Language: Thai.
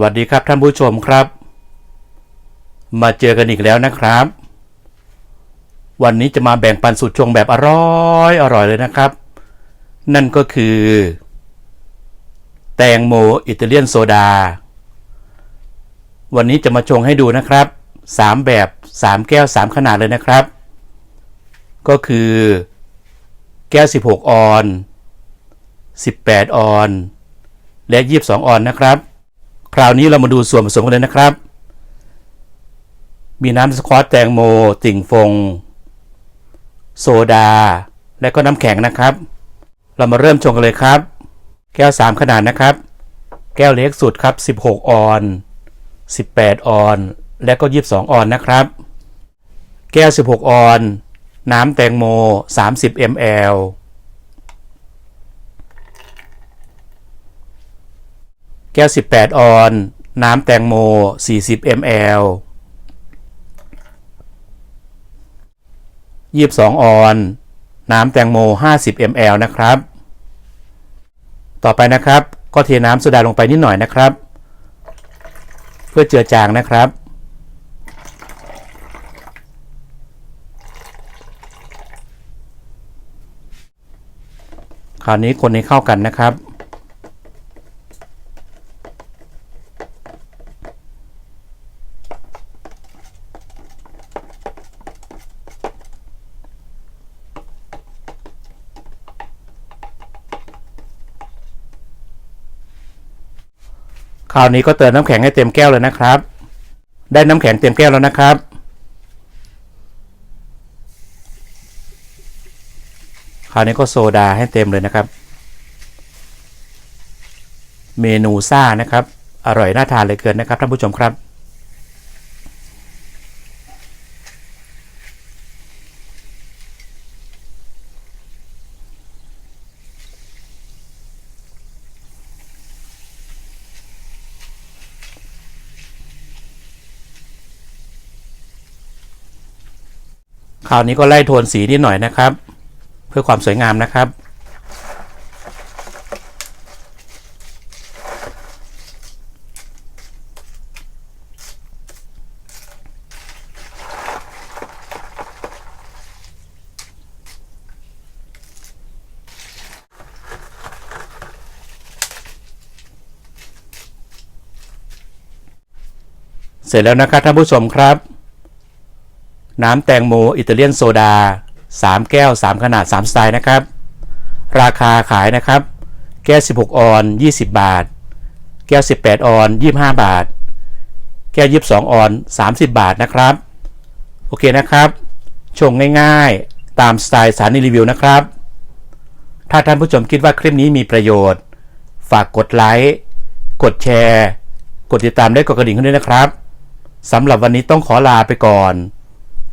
วัสดีครับท่านผู้ชมครับ มาเจอกันอีกแล้วนะครับ วันนี้จะมาแบ่งปันสูตรชงแบบอร่อยอร่อยเลยนะครับ นั่นก็คือ แตงโมอิตาเลียนโซดา วันนี้จะมาชงให้ดูนะครับสามแบบสามแก้วสามขนาดเลยนะครับ ก็คือ แก้ว 16 ออน 18 ออน และ 22 ออนนะครับ คราวนี้เรามาดูส่วนผสมกันเลยนะครับ มีน้ำสควอตแตงโม ติ่งฟง โซดา และก็น้ำแข็งนะครับ เรามาเริ่มชงกันเลยครับ แก้ว 3 ขนาดนะครับ แก้วเล็กสุดครับ 16 ออน 18 ออน และก็ 22 ออนนะครับ แก้ว 16 ออน น้ำแตงโม 30 ml แก้ว 18 ออน น้ำแตงโม 40 ml 22 ออน น้ำแตงโม 50 ml นะครับ ต่อไปนะครับ ก็เทน้ำโซดาลงไปนิดหน่อยนะครับ เพื่อเจือจางนะครับคราวนี้คนให้เข้ากันนะครับ คราวนี้ก็เติมน้ำแข็งให้เต็มแก้วเลยนะครับ ได้น้ำแข็งเต็มแก้วแล้วนะครับ คราวนี้ก็โซดาให้เต็มเลยนะครับ เมนูซ่านะครับ อร่อยน่าทานเลยเกินนะครับท่านผู้ชมครับ คราวนี้ก็ไล่โทนสีนิดหน่อยนะครับ เพื่อความสวยงามนะครับ เสร็จแล้วนะครับท่านผู้ชมครับ น้ำแตงโมอิตาเลียนโซดา 3 แก้ว 3 ขนาด 3 สไตล์นะครับ ราคาขายนะครับ แก้ว 16 ออน 20 บาท แก้ว 18 ออน 25 บาท แก้ว 22 ออน 30 บาทนะครับ โอเคนะครับ ชงง่ายๆ ตามสไตล์สารนิรีวิวนะครับ ถ้าท่านผู้ชมคิดว่าคลิปนี้มีประโยชน์ ฝากกดไลค์ กดแชร์ กดติดตามและกดกระดิ่งให้ด้วยนะครับสำหรับวันนี้ต้องขอลาไปก่อน